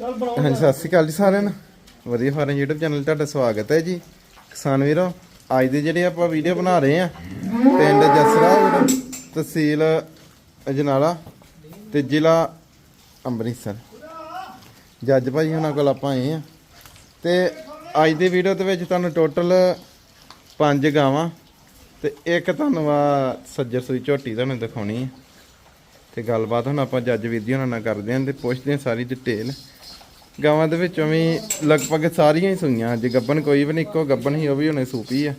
ਹਾਂਜੀ ਸਤਿ ਸ਼੍ਰੀ ਅਕਾਲ ਜੀ ਸਾਰਿਆਂ ਨੂੰ। ਵਧੀਆ ਫਾਰਮ YouTube ਚੈਨਲ ਤੁਹਾਡਾ ਸਵਾਗਤ ਹੈ ਜੀ। ਕਿਸਾਨ ਵੀਰੋ ਅੱਜ ਦੀ ਜਿਹੜੀ ਆਪਾਂ ਵੀਡੀਓ ਬਣਾ ਰਹੇ ਆ ਪਿੰਡ ਜਸਰਾ ਤਹਿਸੀਲ ਅਜਨਾਲਾ ਤੇ ਜ਼ਿਲ੍ਹਾ ਅੰਮ੍ਰਿਤਸਰ। ਜੱਜ ਭਾਈ ਉਹਨਾਂ ਕੋਲ ਆਪਾਂ ਆਏ ਆ ਤੇ ਅੱਜ ਦੀ ਵੀਡੀਓ ਦੇ ਵਿੱਚ ਤੁਹਾਨੂੰ ਟੋਟਲ ਪੰਜ ਗਾਵਾਂ ਤੇ ਇੱਕ ਤੁਹਾਨੂੰ ਆ ਸੱਜਰ ਸੂਈ ਝੋਟੀ ਤੁਹਾਨੂੰ ਦਿਖਾਉਣੀ ਹੈ। ਤੇ ਗੱਲਬਾਤ ਹੁਣ ਆਪਾਂ ਜੱਜ ਵੀਰ ਉਹਨਾਂ ਨਾਲ ਕਰਦੇ ਆਂ ਤੇ ਪੁੱਛਦੇ ਆਂ ਸਾਰੀ ਡਿਟੇਲ ਗਾਵਾਂ ਦੇ ਵਿੱਚੋਂ ਵੀ ਲਗਭਗ ਸਾਰੀਆਂ ਹੀ ਸੂਈਆਂ। ਅੱਜ ਗੱਬਨ ਕੋਈ ਵੀ ਨਹੀਂ ਇੱਕੋ ਗੱਬਨ ਹੀ ਉਹ ਵੀ ਹੁਣੇ ਸੂਪੀ ਆ।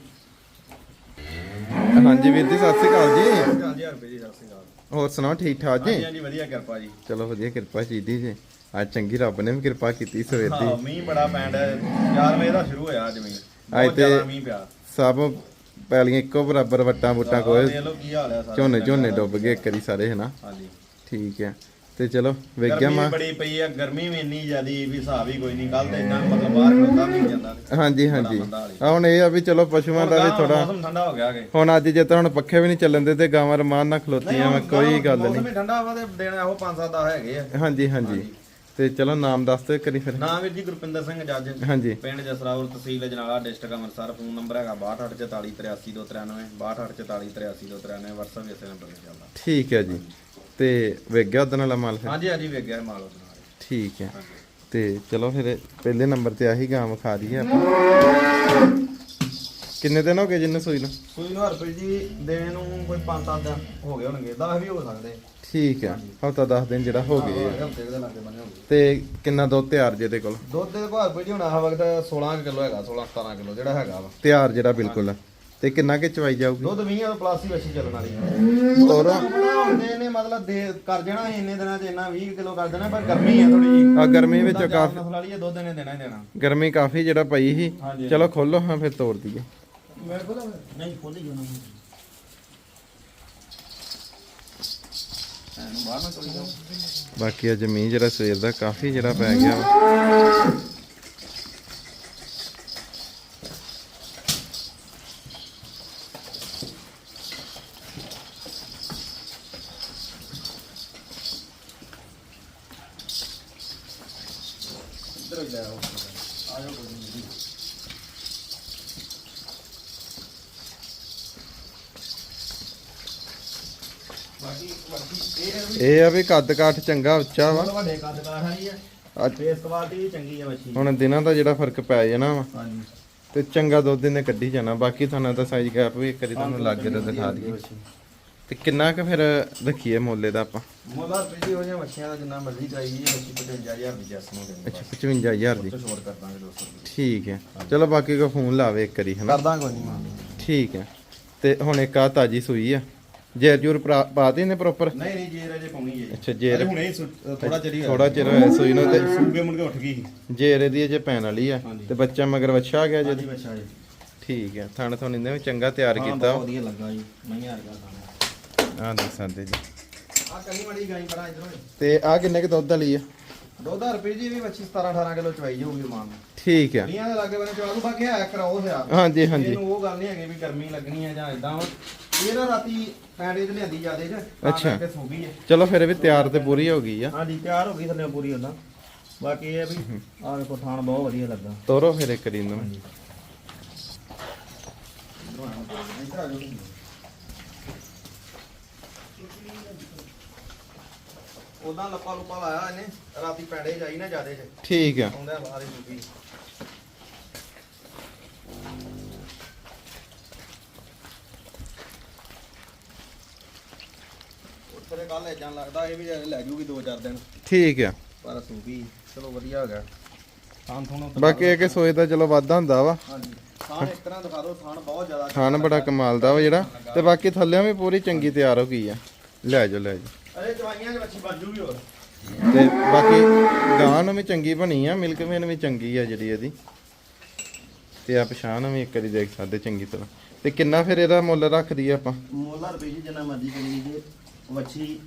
ਹਾਂਜੀ ਵੀਰ ਜੀ ਸਤਿ ਸ਼੍ਰੀ ਅਕਾਲ ਜੀ। ਹਾਂਜੀ ਰੁਪਏ ਜੀ ਸਤਿ ਸ਼੍ਰੀ ਅਕਾਲ। ਹੋਰ ਸੁਣਾਓ ਠੀਕ ਠਾਕ ਜੀ? ਹਾਂਜੀ ਵਧੀਆ ਕਿਰਪਾ ਜੀ। ਚਲੋ ਵਧੀਆ ਕਿਰਪਾ ਚਾਹੀਦੀ ਜੀ। ਅੱਜ ਚੰਗੀ ਰੱਬ ਨੇ ਵੀ ਕਿਰਪਾ ਕੀਤੀ ਸਵੇਰ ਹਾਂ ਦੀ ਮੀਂਹ ਬੜਾ ਪੈਂਦਾ 4 ਵਜੇ ਦਾ ਸ਼ੁਰੂ ਹੋਇਆ ਅੱਜ ਮੀਂਹ ਅੱਜ ਤੇ- ਜ਼ਿਆਦਾ ਮੀਂਹ ਪਿਆ। ਸਭ ਪੈਲੀਆਂ ਇੱਕੋ ਬਰਾਬਰ ਵੱਟਾਂ ਬੁੱਟਾਂ ਕੋਲ ਹੈ ਝੋਨੇ ਝੋਨੇ ਡੁੱਬ ਗਏ ਇੱਕ ਵਾਰੀ ਸਾਰੇ ਹਨਾ? ਹਾਂਜੀ। ਠੀਕ ਹੈ। ਤੇ ਚਲੋ ਵੇਖਿਆ ਗਰਮੀ ਮਾ। ਵੀ ਬੜੀ ਪਈ ਆ ਗਰਮੀ ਵੀ ਇੰਨੀ ਜ਼ਿਆਦੀ ਵੀ ਹਿਸਾਬ ਹੀ ਕੋਈ ਨਹੀਂ ਕੱਲ ਤੇ ਇੰਨਾ ਮਤਲਬ ਬਾਹਰ ਖਲੋਤਾ ਨਹੀਂ ਜਾਂਦਾ। ਹਾਂਜੀ ਹਾਂਜੀ। ਬੰਦਾ ਵਾਲੀ। ਆ ਹੁਣ ਇਹ ਆ ਵੀ ਚਲੋ ਪਸ਼ੂਆਂ ਦਾ ਵੀ ਥੋੜਾ ਮੌਸਮ ਠੰਡਾ ਹੋ ਗਿਆ ਕਿ ਹੁਣ ਅੱਜ ਜੇ ਤਾਂ ਹੁਣ ਪੱਖੇ ਵੀ ਨਹੀਂ ਚੱਲਣ ਦੇ ਤੇ ਗਾਵਾਂ ਰਮਾਨ ਨਾਲ ਖਲੋਤੀਆਂ ਵਾ ਕੋਈ ਗੱਲ ਮੌਸਮ ਨਹੀਂ। ਵੀ ਠੰਡਾ ਵਾ ਤੇ ਦਿਨ ਇਹੋ 5-7 ਦਾ ਹੈਗੇ ਆ। ਹਾਂਜੀ ਹਾਂਜੀ। ਤੇ ਚਲੋ ਨਾਮ ਦੱਸ ਦਿਓ ਕਰੀ ਫਿਰ। ਨਾਮ ਵੀਰ ਜੀ ਗੁਰਪਿੰਦਰ ਸਿੰਘ ਜੱਜ ਹਾਂਜੀ। ਪਿੰਡ ਜਸਰਾਵਲ ਤਹਿਸੀਲ Janala district Amritsar. Phone number ਹੈਗਾ 6244833293 6244833293 WhatsApp ਇਸੇ ਨੰਬਰ ਤੇ ਚੱਲਦਾ। ਠੀਕ ਹੈ ਜੀ। ਤੇ ਵੇਖ ਗਿਆ ਉਦਣ ਵਾਲਾ ਮਾਲ ਫਿਰ? ਹਾਂਜੀ ਹਾਂਜੀ ਵੇਖ ਗਿਆ ਮਾਲ ਉਹਦੇ ਨਾਲ। ਠੀਕ ਹੈ। ਤੇ ਚਲੋ ਫਿਰ ਪਹਿਲੇ ਨੰਬਰ ਤੇ ਆਹੀ ਗਾਂ ਵਿਖਾ ਦਈਏ ਆਪਾਂ। ਕਿੰਨੇ ਦਿਨ ਹੋ ਗਏ ਜਿੰਨੇ ਸੂਈ ਨੂੰ? ਸੂਈ ਨੂੰ ਹਰਪ੍ਰੀਤ ਜੀ ਦੇਣ ਨੂੰ ਕੋਈ 5-7 ਦਿਨ ਹੋ ਗਏ ਹੋਣਗੇ। 10 ਵੀ ਹੋ ਸਕਦੇ। ਠੀਕ ਹੈ। ਹਫਤਾ 10 ਦਿਨ ਜਿਹੜਾ ਹੋ ਗਏ। ਆ। ਹਫ਼ਤੇ ਕੁ ਦੇ ਲਾਗੇ ਬੰਨੇ ਹੋਣਗੇ ਤੇ ਕਿੰਨਾ ਦੁੱਧ ਤਿਆਰ ਜੇ ਦੇ ਕੋਲ? ਦੁੱਧ ਦੇ ਭਾਰ ਹਰਪ੍ਰੀਤ ਜੀ ਹੁਣ ਆਹ ਵਕਤ 16 ਕਿਲੋ ਹੈਗਾ 16-17 ਕਿਲੋ ਜਿਹੜਾ ਹੈਗਾ ਵਾ। ਤਿਆਰ ਜਿਹੜਾ ਬਿਲਕੁਲ ਤੇ ਕਿੰਨਾ ਕਿ ਚਵਾਈ ਜਾਊਗੀ? ਦੁੱਧ 20 ਤੋਂ ਪਲੱਸ ਹੀ ਚੱਲਣ ਵਾਲੀ ਹੈ। ਹੁੰਦੇ ਨੇ ਮਤਲਬ ਦੇ ਕਰ ਜਾਣਾ ਸੀ ਇੰਨੇ ਦਿਨਾਂ 'ਚ ਇੰਨਾ 20 ਕਿਲੋ ਕਰ ਦੇਣਾ ਪਰ ਗਰਮੀ ਹੈ ਥੋੜੀ ਜੀ ਆ ਗਰਮੀ ਵਿੱਚ ਕਾਫੀ ਨਸਲ ਵਾਲੀ ਹੈ ਦੁੱਧ ਇਹਨੇ ਦੇਣਾ ਹੀ ਦੇਣਾ। ਗਰਮੀ ਕਾਫੀ ਜਿਹੜਾ ਪਈ ਸੀ। ਚਲੋ ਖੋਲੋ ਹਾਂ ਫਿਰ ਤੋੜ ਦਈਏ। ਮੈਂ ਖੋਲਾ ਨਹੀਂ ਖੋਲੀ ਜਾਣਾ ਬਾਕੀ ਆ ਜ਼ਮੀਨ ਜਿਹੜਾ ਸਵੇਰ ਦਾ ਕਾਫੀ ਜਿਹੜਾ ਪੈ ਗਿਆ। ਲੈ ਆਓ ਆ ਜਾਓ ਕੋਈ ਨਹੀਂ ਬਾਕੀ ਬਾਕੀ ਇਹ ਹੈ ਵੀ ਇਹ ਆ ਵੀ ਕੱਦ ਕਾਠ ਚੰਗਾ ਉੱਚਾ ਵਾ। ਵੱਡੇ ਕੱਦ ਕਾਠ ਵਾਲੀ ਹੈ ਅੱਜ ਫੇਸ ਕੁਆਲਿਟੀ ਵੀ ਚੰਗੀ ਹੈ ਮੱਛੀ ਹੁਣ ਦਿਨਾਂ ਦਾ ਜਿਹੜਾ ਫ਼ਰਕ ਪੈ ਜਾਣਾ ਵਾ ਹਾਂਜੀ। ਤੇ ਚੰਗਾ ਦੁੱਧ ਇਹਨੇ ਕੱਢੀ ਜਾਣਾ। ਬਾਕੀ ਤੁਹਾਨੂੰ ਤਾਂ ਸਾਈਜ਼ ਗੈਪ ਵੀ ਇੱਕ ਵਾਰੀ ਤੁਹਾਨੂੰ ਲੱਗ ਰਿਹਾ ਦਿਖਾ ਦਈਏ। ਤੇ ਕਿੰਨਾ ਕੁ ਫਿਰ ਰੱਖੀਏ ਮੁੱਲੇ ਦਾ ਆਪਾਂ? ਮੋਲਾ ਪੀਜੀ ਹੋ ਜਾ ਮੱਛੀਆਂ ਦਾ ਜਿੰਨਾ ਮਰਜ਼ੀ ਚਾਹੀਦੀ ਹੈ ਮੱਛੀ 55000 ਦੀ ਜੈਸ ਨੂੰ ਦੇਣੀ ਅੱਛਾ 55000 ਦੀ। ਛੋੜ ਕਰ ਦਾਂਗੇ 200 ਰੁਪਏ। ਠੀਕ ਹੈ। ਚਲੋ ਬਾਕੀ ਕੋ ਫੋਨ ਲਾਵੇ ਇੱਕ ਵਾਰੀ ਹਨਾ ਕਰ ਦਾਂਗੇ ਕੋਈ ਨਹੀਂ ਠੀਕ ਹੈ। ਤੇ ਹੁਣ ਇੱਕ ਆ ਤਾਜੀ ਸੂਈ ਆ। ਜੇਰ ਜੂਰ ਪਾਤੀ ਨੇ ਪ੍ਰੋਪਰ ਨਹੀਂ ਨਹੀਂ ਜੇਰ ਅਜੇ ਪਾਉਣੀ ਹੈ ਅੱਛਾ ਜੇਰ ਹੁਣੇ ਥੋੜਾ ਚਰੀ ਥੋੜਾ ਚਿਰ ਹੋਇਆ ਸੂਈ ਨੂੰ ਤੇ ਸੂਗੇ ਮੁੜ ਕੇ ਉੱਠ ਗਈ। ਜੇਰ ਇਹਦੀ ਅਜੇ ਪੈਣ ਵਾਲੀ ਆ। ਤੇ ਬੱਚਾ ਮਗਰ ਵੱਛਾ ਆ ਗਿਆ ਜੀ। ਠੀਕ ਹੈ। ਥਣ ਥਣ ਇਹਨੇ ਚੰਗਾ ਤਿਆਰ ਹਾਂ, ਕੀਤਾ। ਬਹੁਤ ਵਧੀਆ ਲੱਗਾ ਜੀ। ਨਹੀਂ ਖਾਣਾ। ਆ ਦੇਖ ਸਕਦੇ ਜੀ। ਆ ਕਲੀ ਮੜੀ ਗਾਈ ਬੜਾ ਇਧਰੋਂ ਤੇ ਆ ਕਿੰਨੇ ਕ ਦੁੱਧ ਵਾਲੀ ਆ? 2000 ਰੁਪਏ ਜੀ ਵੀ ਮੱਛੀ 17 18 ਕਿਲੋ ਚਵਾਈ ਜਾਊਗੀ ਮਾਨ ਨੂੰ। ਠੀਕ ਹੈ ਨੀਆਂ ਦੇ ਲਾਗੇ ਬੰਨੇ ਚਵਾ ਦੂ ਬਾਕੀ ਹੈ ਕਰਾਉ ਹੋਇਆ। ਹਾਂਜੀ ਹਾਂਜੀ। ਇਹਨੂੰ ਉਹ ਗੱਲ ਨਹੀਂ ਹੈਗੀ ਵੀ ਗਰਮੀ ਲੱਗਣੀ ਹੈ ਜਾਂ ਇਦਾਂ ਇਹ ਨਾ ਰਾਤੀ ਪੈਂਡੇ ਤੇ ਲਿਆਂਦੀ ਜਾਦੇ ਚ ਅੱਛਾ। ਤੇ ਸੋ ਗਈ ਹੈ ਚਲੋ ਫਿਰ ਵੀ ਤਿਆਰ ਤੇ ਪੂਰੀ ਹੋ ਗਈ ਆ। ਹਾਂਜੀ ਤਿਆਰ ਹੋ ਗਈ ਥੱਲੇ ਪੂਰੀ ਉਹਨਾਂ ਬਾਕੀ ਇਹ ਆ ਵੀ ਆਹ ਵੇਖੋ ਥਾਣ ਬਹੁਤ ਵਧੀਆ ਲੱਗਾ। ਤੋਰੋ ਫਿਰ ਇੱਕ ਵਾਰੀ ਨੂੰ। ਉਦਾਂ ਲੱਪਾ ਲੁੱਪਾ ਲਾਇਆ ਇਹਨੇ ਰਾਤੀ ਪੈਂਡੇ ਜਾਈ ਨਾ ਜਾਦੇ ਚ ਠੀਕ ਆ। ਆਉਂਦਾ ਬਾਹਰ ਹੀ ਸੁੱਕੀ ਉੱਥੇ ਕੱਲ ਇਦਾਂ ਲੱਗਦਾ ਇਹ ਵੀ ਲੈ ਜੂਗੀ 2-4 ਦਿਨ। ਠੀਕ ਆ। ਪਰ ਸੂਗੀ ਚਲੋ ਵਧੀਆ ਹੋ ਗਿਆ। ਥੋਣਾ ਬਾਕੀ ਇਹ ਕਿ ਸੋਏ ਦਾ ਚਲੋ ਵਾਧਾ ਹੁੰਦਾ ਵਾ। ਹਾਂਜੀ। ਥਾਣ ਇੱਕ ਤਰ੍ਹਾਂ ਦਿਖਾ ਦਿਓ ਥਾਣ ਬਹੁਤ ਜ਼ਿਆਦਾ ਖਾਣ ਬੜਾ ਕਮਾਲ ਦਾ ਵਾ ਜਿਹੜਾ। ਤੇ ਬਾਕੀ ਥੱਲਿਆਂ ਵੀ ਪੂਰੀ ਚੰਗੀ ਤਿਆਰ ਹੋ ਗਈ ਆ। ਲੈ ਜਾਓ ਲੈ ਜਾਓ। ਅਰੇ ਚਵਾਈਆਂ 'ਚ ਮੱਛੀ ਬਣ ਜੂਗੀ ਹੋਰ। ਤੇ ਬਾਕੀ ਗਾਂ ਨੂੰ ਵੀ ਚੰਗੀ ਬਣੀ ਆ ਮਿਲਕ ਵੇਨ ਵੀ ਚੰਗੀ ਆ ਜਿਹੜੀ ਇਹਦੀ। ਤੇ ਆ ਪਛਾਣ ਵੀ ਇੱਕ ਵਾਰੀ ਦੇਖ ਸਕਦੇ ਚੰਗੀ ਤਰ੍ਹਾਂ। ਤੇ ਕਿੰਨਾ ਫਿਰ ਇਹਦਾ ਮੁੱਲ ਰੱਖਦੀ ਆ ਆਪਾਂ? ਮੁੱਲ ਰੁਪਏ ਜੀ ਜਿੰਨਾ ਮਰਜ਼ੀ ਕਰੀ ਜੇ ਵੱਛੀ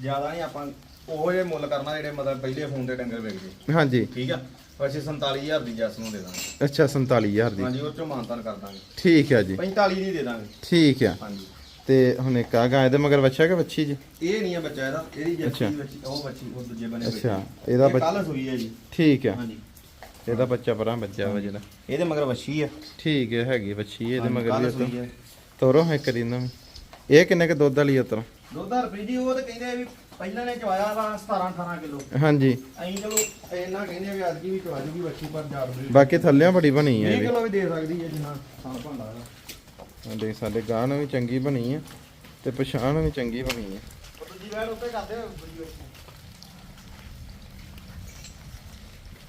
ਜ਼ਿਆਦਾ ਨਹੀਂ ਆਪਾਂ ਉਹ ਜੇ ਮੁੱਲ ਕਰਨਾ ਜਿਹੜੇ ਮਤਲਬ ਪਹਿਲੇ ਫੋਨ ਤੇ ਡੰਗਰ ਵੇਚਦੇ ਹਾਂਜੀ। ਠੀਕ ਆ? ਵੱਛੀ 47000 ਦੀ ਜੱਸ ਨੂੰ ਦੇ ਦਾਂਗੇ। ਅੱਛਾ 47000 ਦੀ। ਹਾਂਜੀ ਉਹ ਚੋਂ ਮਾਨਤਾਨ ਕਰ ਦਾਂਗੇ। ਠੀਕ ਆ ਜੀ। 45 ਦੀ ਦੇ ਦਾਂਗੇ। ਠੀਕ ਆ। ਹਾਂਜੀ। ਤੇ ਹੁਣ ਇੱਕ ਆ ਗਾਂ ਇਹਦੇ ਮਗਰ ਬੱਚਾ ਕਿ ਬੱਚੀ ਜੀ? ਇਹ ਨਹੀਂ ਹੈ ਬੱਚਾ ਇਹਦਾ ਇਹਦੀ ਅੱਛਾ। ਜੱਸੀ ਬੱਚੀ ਉਹ ਬੱਚੀ ਉਹ ਦੂਜੇ ਬਨੇ ਅੱਛਾ, ਇਹਦਾ ਬੱਚ- ਕੱਲ ਸੂਈ ਹੈ ਜੀ। ਠੀਕ ਆ। ਹਾਂਜੀ। ਇਹਦਾ ਬੱਚਾ ਪਰਾਂ ਬੱਚਾ ਵਾ ਜਿਹੜਾ। ਇਹਦੇ ਮਗਰ ਵੱਛੀ ਆ। ਠੀਕ ਹੈ ਹੈਗੀ ਬੱਚੀ ਇਹਦੇ ਮਗਰ ਵੀ ਸੂਈ ਉਤੋਂ। ਹੈ ਤੋਰੋ ਹੈ ਕਰੀ ਨਾ। ਇਹ ਕਿੰਨੇ ਕ ਦੁੱਧ ਵਾਲੀ ਉਤਰ ਦੁੱਧ ਰੁਪਏ ਜੀ ਉਹ ਤਾਂ ਕਹਿੰਦੇ ਵੀ ਪਹਿਲਾਂ ਨੇ ਚਵਾਇਆ ਵਾ 17 18 ਕਿਲੋ। ਹਾਂਜੀ। ਅਸੀਂ ਚਲੋ ਇੰਨਾ ਕਹਿੰਦੇ ਵੀ ਅੱਜ ਵੀ ਚਵਾ ਜੂਗੀ ਵੱਛੀ ਪਰ ਜਾੜ ਬਰੀ ਬਾਕੀ ਥੱਲਿਆਂ ਬੜੀ ਬਣੀ ਹੈ 20 ਇਹ ਵੀ ਕਿਲੋ ਵੀ ਦੇ ਸਕਦੀ ਹੈ ਜਿੰਨਾ ਸਾਲ ਭਾਂਡਾ ਇਹਦਾ ਦੇ ਸਾਡੇ ਗਾਂ ਵੀ ਚੰਗੀ ਬਣੀ ਹੈ ਤੇ ਪਛਾਣ ਵੀ ਚੰਗੀ ਬਣੀ ਹੈ ਉਹ ਦੂਜੀ ਵੈਰ ਉੱਤੇ ਕਰਦੇ ਆ ਦੂਜੀ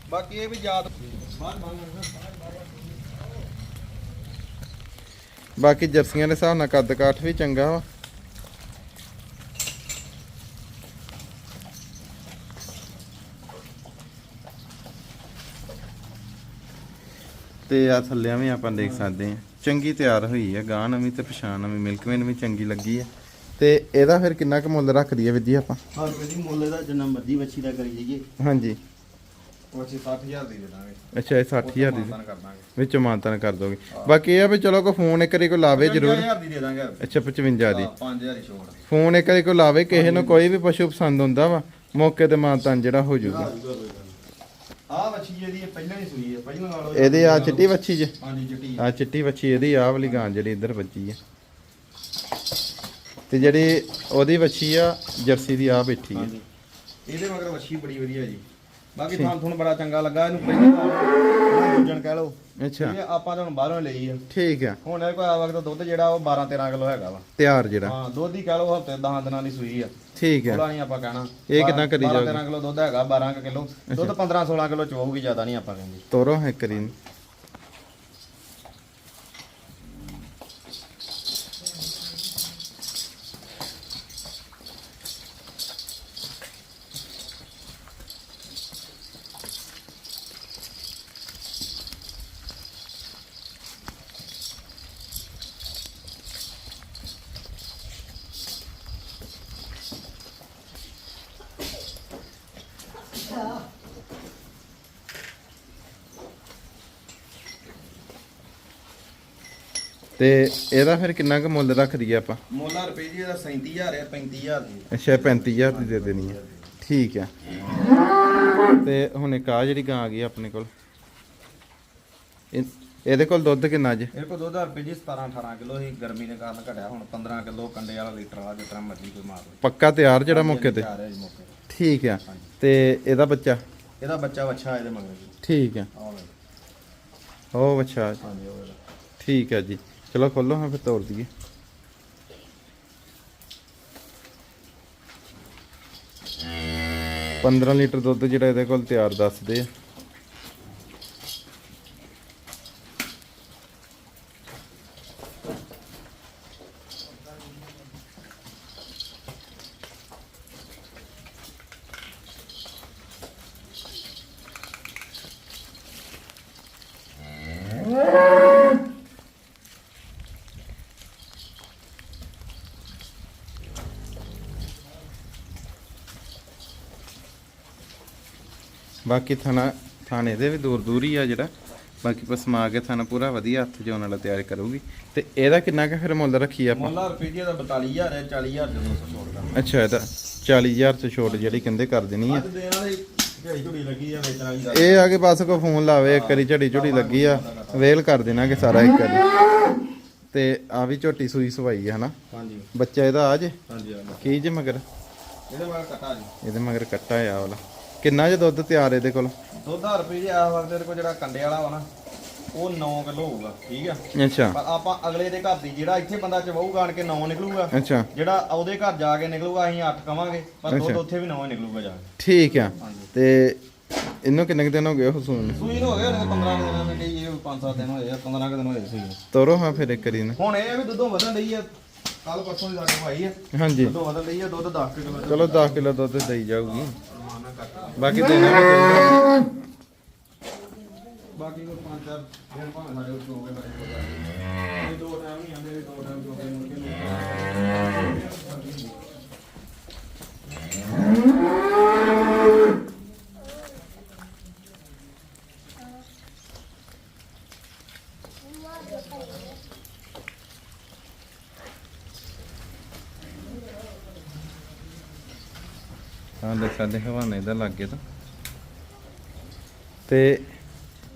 ਬਾਕੀ ਇਹ ਵੀ ਯਾਦ ਬਾਕੀ ਜਰਸੀਆਂ ਦੇ ਹਿਸਾਬ ਨਾਲ ਕੱਦ ਕਾਠ ਵੀ ਚੰਗਾ ਵਾ। ਤੇ ਆ ਥੱਲਿਆਂ ਵੀ ਆਪਾਂ ਦੇਖ ਸਕਦੇ ਹਾਂ ਚੰਗੀ ਤਿਆਰ ਹੋਈ ਹੈ ਗਾਂ ਨਵੀਂ ਤੇ ਪਛਾਣ ਨਵੀਂ ਮਿਲਕਵੇਨ ਵੀ ਚੰਗੀ ਲੱਗੀ ਹੈ। ਤੇ ਇਹਦਾ ਫਿਰ ਕਿੰਨਾ ਕੁ ਮੁੱਲ ਰੱਖਦੀ ਹੈ ਵਿਧੀ ਆਪਾਂ? ਹਾਂ ਜੀ ਮੁੱਲ ਦਾ ਜਿੰਨਾ ਮਰਜ਼ੀ ਵੱਛੀ ਦਾ ਕਰੀ ਜਾਈਏ। ਹਾਂਜੀ। ਉਹ ਅਸੀਂ 60000 ਦੀ ਦੇ ਦਾਂਗੇ। ਅੱਛਾ ਇਹ 60000 ਦੀ ਮਾਨਤਾਨ ਕਰ ਦਾਂਗੇ ਵਿੱਚ ਮਾਨਤਨ ਕਰ ਦੋਗੇ। ਬਾਕੀ ਇਹ ਆ ਵੀ ਚਲੋ ਕੋ ਫੋਨ ਇੱਕ ਵਾਰੀ ਕੋ ਲਾਵੇ ਜ਼ਰੂਰ। 5000 ਦੀ ਦੇ ਦਾਂਗੇ ਅੱਛਾ 55 ਦੀ। ਹਾਂ, 5000 ਹੀ ਛੋੜ ਫੋਨ ਇੱਕ ਵਾਰੀ ਕੋ ਲਾਵੇ ਕਿਸੇ ਨੂੰ ਕੋਈ ਵੀ ਪਸ਼ੂ ਪਸੰਦ ਹੁੰਦਾ ਵਾ ਮੌਕੇ ਤੇ ਮਾਨਤਨ ਜਿਹੜਾ ਹੋ ਜਾਊਗਾ ਆ ਵੱਛੀ ਜਿਹੜੀ ਇਹ ਪਹਿਲਾਂ ਹੀ ਸੂਈ ਹੈ ਪਹਿਲਾਂ ਨਾਲੋਂ ਇਹਦੇ ਆ ਚਿੱਟੀ ਵੱਛੀ ਜੇ। ਹਾਂਜੀ ਚਿੱਟੀ ਆ। ਚਿੱਟੀ ਵੱਛੀ ਇਹਦੀ ਆਹ ਵਾਲੀ ਗਾਂ ਜਿਹੜੀ ਇੱਧਰ ਵੱਜੀ ਆ। ਤੇ ਜਿਹੜੀ ਉਹਦੀ ਵੱਛੀ ਆ ਜਰਸੀ ਦੀ ਆ ਬੈਠੀ ਆ। ਹਾਂਜੀ। ਇਹਦੇ ਮਗਰ ਵੱਛੀ ਬੜੀ ਵਧੀਆ ਜੀ। ਬਾਕੀ ਤੁਹਾਨੂੰ ਤੁਹਾਨੂੰ ਬੜਾ ਚੰਗਾ ਲੱਗਾ ਇਹਨੂੰ ਪਹਿਲਾਂ ਨਾਲੋਂ ਦੂਜਣ ਕਹਿ ਲਓ। ਅੱਛਾ। ਇਹ ਆਪਾਂ ਤਾਂ ਹੁਣ ਬਾਹਰੋਂ ਲਈ ਆ। ਠੀਕ ਆ। ਹੁਣ ਇਹ ਕੋਈ ਆ ਵਕਤ ਦੁੱਧ ਜਿਹੜਾ ਉਹ 12 13 ਕਿਲੋ ਹੈਗਾ ਵਾ। ਤਿਆਰ ਜਿਹੜਾ। ਹਾਂ ਦੁੱਧ ਹੀ ਕਹਿ ਲਓ ਹਫ਼ਤੇ 10 ਦਿਨਾਂ ਦੀ ਸੂਈ ਆ। ਠੀਕ ਆ। ਉਹਦਾ ਨਹੀਂ ਆਪਾਂ ਕਹਿਣਾ। ਇਹ ਕਿੰਨਾ ਕਰੀ 12 ਜਾਓਗੇ? 13 ਕਿਲੋ ਦੁੱਧ ਹੈਗਾ 12 ਕੁ ਕਿਲੋ। ਦੁੱਧ 15 16 ਕਿਲੋ ਚੋਊਗੀ ਜ਼ਿਆਦਾ ਨਹੀਂ ਆਪਾਂ ਕਹਿੰਦੇ। ਤੋਰੋ ਹੈ ਕਰੀ ਤੇ ਇਹਦਾ ਫਿਰ ਕਿੰਨਾ ਕੁ ਮੁੱਲ ਰੱਖਦੀ ਆ ਆਪਾਂ? ਮੋਲਾ ਰੁਪਏ ਜੀ ਇਹਦਾ 37000 ਹੈ 35000 ਦੀ ਅੱਛਾ 35000 ਦੀ ਦੇ ਦੇਣੀ ਆ ਠੀਕ ਆ ਤੇ ਹੁਣ ਇੱਕ ਆ ਜਿਹੜੀ ਗਾਂ ਆ ਗਈ ਆਪਣੇ ਕੋਲ। ਇਹ- ਇਹਦੇ ਕੋਲ ਦੁੱਧ ਕਿੰਨਾ ਜੇ? ਇਹ ਕੋ 2000 ਰੁਪਏ ਜੀ 17 18 ਕਿਲੋ ਸੀ। ਗਰਮੀ ਦੇ ਕਾਰਨ ਘਟਿਆ। ਹੁਣ 15 ਕਿਲੋ ਕੰਡੇ ਵਾਲਾ ਲੀਟਰ ਵਾਲਾ ਜਿਸ ਤਰ੍ਹਾਂ ਮਰਜ਼ੀ ਕੋਈ ਮਾਰ ਲਓ ਪੱਕਾ ਤਿਆਰ ਜਿਹੜਾ ਮੌਕੇ ਤੇ? ਤਿਆਰ ਹੈ ਜੀ ਮੌਕੇ ਤੇ। ਠੀਕ ਆ ਤੇ ਇਹਦਾ ਬੱਚਾ? ਇਹਦਾ ਬੱਚਾ ਵੱਛਾ ਇਹਦੇ ਮਗਰ ਜੀ। ਠੀਕ ਆ ਆਹ ਵੇ ਉਹ ਬੱਚਾ ਹਾਂਜੀ ਉਹ ਇਹਦਾ। ਠੀਕ ਆ ਜੀ। ਚਲੋ ਖੋਲੋ, ਹਾਂ, ਫਿਰ ਤੋੜ ਦਈਏ। ਪੰਦਰਾਂ ਲੀਟਰ ਦੁੱਧ ਜਿਹੜਾ ਇਹਦੇ ਕੋਲ ਤਿਆਰ ਦੱਸਦੇ ਆ। ਬਾਕੀ ਥਾਣਾ ਥਾਣੇ ਦੇ ਵੀ ਦੂਰ ਦੂਰ ਹੀ ਆ ਜਿਹੜਾ। ਬਾਕੀ ਪਸਮਾ ਕੇ ਥਾਣਾ ਪੂਰਾ ਵਧੀਆ ਹੱਥ ਜੋ ਨਾਲ ਤਿਆਰ ਕਰੂਗੀ। ਤੇ ਇਹਦਾ ਕਿੰਨਾ ਕੁ ਫਿਰ ਮੁੱਲ ਰੱਖੀ ਆਪਾਂ? ਮੋਲਾ ਰੁਪਏ ਜੀ ਇਹਦਾ 42000 ਹੈ 40000 ਦੇ 200 ਛੋੜ ਦਾ ਅੱਛਾ ਇਹਦਾ 40000 ਚ ਛੋਟ ਜਿਹੜੀ ਕਹਿੰਦੇ ਕਰ ਦੇਣੀ ਆ। ਵਾਲੀ ਵਾਲੀ ਦਾ ਇਹ ਆ ਕੇ ਬਸ ਕੋ ਫੋਨ ਲਾਵੇ ਇੱਕ ਵਾਰੀ ਝੜੀ ਝੁੜੀ ਲੱਗੀ ਆ ਵੇਲ ਕਰ ਦੇਣਾ ਕਿ ਸਾਰਾ ਇੱਕ ਵਾਰੀ। ਤੇ ਆ ਵੀ ਝੋਟੀ ਸੂਈ ਸਵਾਈ ਆ ਹਨਾ? ਹਾਂਜੀ। ਬੱਚਾ ਇਹਦਾ ਆ ਜੇ? ਹਾਂਜੀ। ਕੀ ਜੇ ਮਗਰ? ਇਹਦੇ ਮਗਰ ਕਟਾ ਜੀ। ਇਹਦੇ ਮਗਰ ਕੱਟਾ ਆ ਵਾਲਾ। ਕਿੰਨਾ ਜੇ ਦੁੱਧ ਤਿਆਰ ਇਹਦੇ ਕੋਲ? 2000 ਰੁਪਏ ਜੀ ਆ ਵਕਤ ਕੋਲ ਜਿਹੜਾ ਕੰਡੇ ਵਾਲਾ ਵਾ ਨਾ ਉਹ 9 ਕਿਲੋ ਹੋਊਗਾ ਠੀਕ ਆ? ਅੱਛਾ। ਪਰ ਆਪਾਂ ਅਗਲੇ ਦੇ ਘਰ ਦੀ ਜਿਹੜਾ ਇੱਥੇ ਬੰਦਾ ਚਵਾਊਗਾ ਆਣ ਕੇ 9 ਨਿਕਲੂਗਾ। ਅੱਛਾ। ਜਿਹੜਾ ਉਹਦੇ ਘਰ ਜਾ ਕੇ ਨਿਕਲੂਗਾ ਅਸੀਂ 8 ਕਵਾਂਗੇ ਪਰ ਦੁੱਧ। ਉੱਥੇ ਵੀ 9 ਹੀ ਨਿਕਲੂਗਾ ਜਾ ਕੇ। ਠੀਕ ਆ। ਤੇ ਇਹਨੂੰ ਕਿੰਨੇ ਦਿਨ ਹੋ ਗਏ ਹਸੂਨ ਨੂੰ? ਸੂਈ ਨੂੰ ਹੋ ਗਏ ਉਹਨੇ 15 ਕੁ ਦਿਨਾਂ ਦੇ ਇਹ 5-7 ਦਿਨ ਹੋਏ ਆ 15 ਕੁ ਦਿਨ ਹੋਏ ਸੂਈ। ਤੋਰੋ ਹਾਂ ਫਿਰ ਇੱਕ ਵਾਰੀ ਨੂੰ ਹੁਣ ਇਹ ਵੀ ਦੁੱਧੋਂ ਵਧਣ ਲਈ ਆ ਕੱਲ ਪਰਸੋਂ ਦੀ ਸਾਡੇ ਭਾਈ ਆ। ਹਾਂਜੀ। ਦੁੱਧੋਂ ਵਧਣ ਲਈ ਆ ਦੁੱਧ 10 ਕਿਲੋ ਚਲੋ 10 ਕਿਲੋ ਦੁੱਧ ਦੇਈ ਜਾਊਗੀ। ਬਾਕੀ ਦੇਣਾ ਵੀ ਬਾਕੀ ਕੋਈ 5-4 ਦਿਨ ਭਾਵੇਂ ਸਾਡੇ ਉੱਤੇ ਹੋ ਗਏ ਬਾਈ ਇਹ ਦੋ ਟਾਈਮ ਨਹੀਂ ਆਉਂਦੇ ਦੋ ਟਾਈਮ ਜੋ ਕੇ ਮੁੜ ਕੇ ਦੇ ਸਾਡੇ ਹਵਾਨੇ ਦਾ ਲੱਗੇ ਤਾਂ। ਤੇ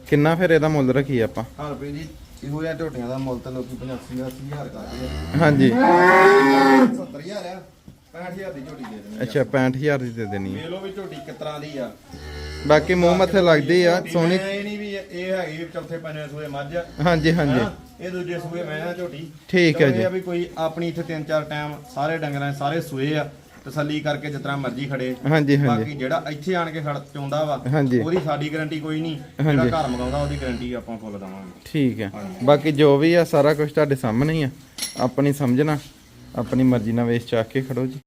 ਕਿੰਨਾ ਫਿਰ ਇਹਦਾ ਮੁੱਲ ਰੱਖੀ ਆਪਾਂ? ਹਾਂ ਰੁਪਏ ਜੀ ਇਹੋ ਜਿਹਾ ਝੋਟੀਆਂ ਦਾ ਮੁੱਲ ਤਾਂ ਲੋਕੀ 85 80000 ਕਰਦੇ ਆ। ਹਾਂਜੀ। 70000 ਆ 65000 ਦੀ ਝੋਟੀ ਦੇ ਦੇਣੀ ਅੱਛਾ 65000 ਦੀ ਦੇ ਦੇਣੀ ਹੈ ਵੇਖ ਲਓ ਵੀ ਝੋਟੀ ਕਿਸ ਤਰ੍ਹਾਂ ਦੀ ਆ। ਬਾਕੀ ਮੂੰਹ ਮੱਥੇ ਲੱਗਦੀ ਆ ਝੋਟੀ ਸੋਹਣੀ। ਮੈਂ ਇਹ ਨਹੀਂ ਵੀ ਇਹ ਹੈਗੀ ਵੀ ਚੌਥੇ ਪੰਜਵੇਂ ਸੂਏ ਮੱਝ ਆ। ਹਾਂਜੀ ਹਾਂਜੀ। ਹੈਨਾ? ਇਹ ਦੂਜੇ ਸੂਏ ਮੈਂ ਆ ਝੋਟੀ। ਠੀਕ ਹੈ ਚਲੋ ਇਹ ਜੀ। ਆ ਵੀ ਕੋਈ ਆਪਣੀ ਇੱਥੇ ਤਿੰਨ ਚਾਰ ਟਾਈਮ ਸਾਰੇ ਡੰਗਰਾਂ ਦੇ ਸਾਰੇ ਸੂਏ ਆ। ਤਸੱਲੀ ਕਰਕੇ ਜਿਸ ਤਰ੍ਹਾਂ ਮਰਜ਼ੀ ਖੜੇ। ਹਾਂਜੀ ਹਾਂਜੀ। ਬਾਕੀ ਜਿਹੜਾ ਇੱਥੇ ਆਣ ਕੇ ਖੜ ਚਾਉਂਦਾ ਵਾ ਹਾਂਜੀ। ਉਹਦੀ ਸਾਡੀ ਗਾਰੰਟੀ ਕੋਈ ਨਹੀਂ। ਜਿਹੜਾ ਹਾਂਜੀ। ਘਰ ਮੰਗਾਉਂਦਾ ਉਹਦੀ ਗਾਰੰਟੀ ਆਪਾਂ ਫੁੱਲ ਦਵਾਂਗੇ। ਠੀਕ ਹੈ। ਬਾਕੀ ਜੋ ਵੀ ਆ ਸਾਰਾ ਕੁਝ ਤੁਹਾਡੇ ਸਾਹਮਣੇ ਹੀ ਆ। ਆਪਣੀ ਸਮਝਣਾ ਆਪਣੀ ਮਰਜ਼ੀ ਨਾਲ ਵੇਚ ਚਾਕ ਕੇ ਖੜੋ ਜੀ।